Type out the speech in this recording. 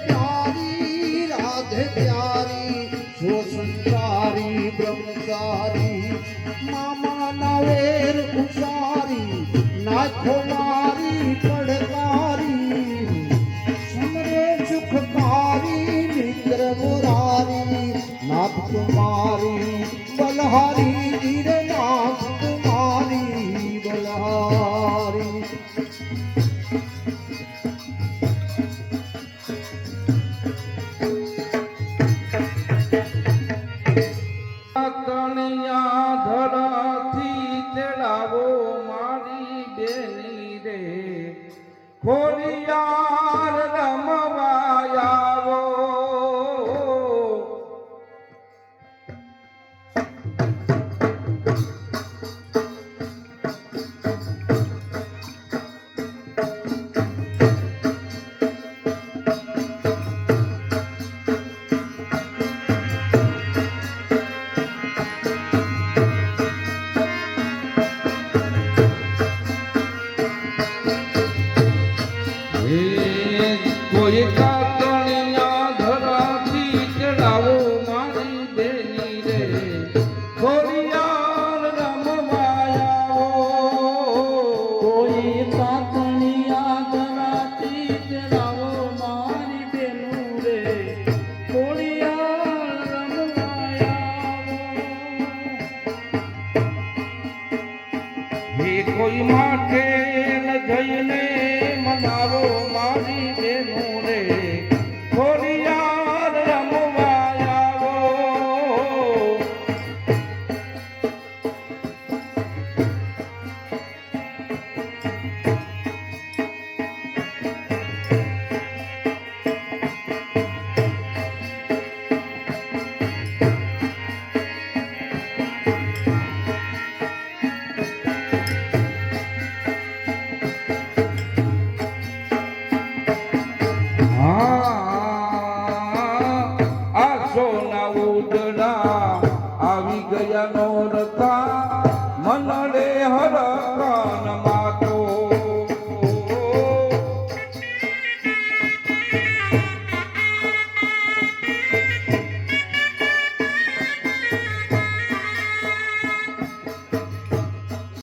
પ્યારી રાધે પ્યારી સંસારી બ્રહ્મચારી મામા નવેર ઉસારી નાખો મારી પડકારી સમરે સુખકારી મિત્ર મુરારી નાથ તુમારી બલહારી ધીરે નાથ તુમારી બલહારી તણિયા ધરાથી તેડાવો મારી બેની રે. ખોડિયાર કોઈ માટે ન જઈને મનાવો મારી બેનું. ઉદડા આવી ગયા નોરતા.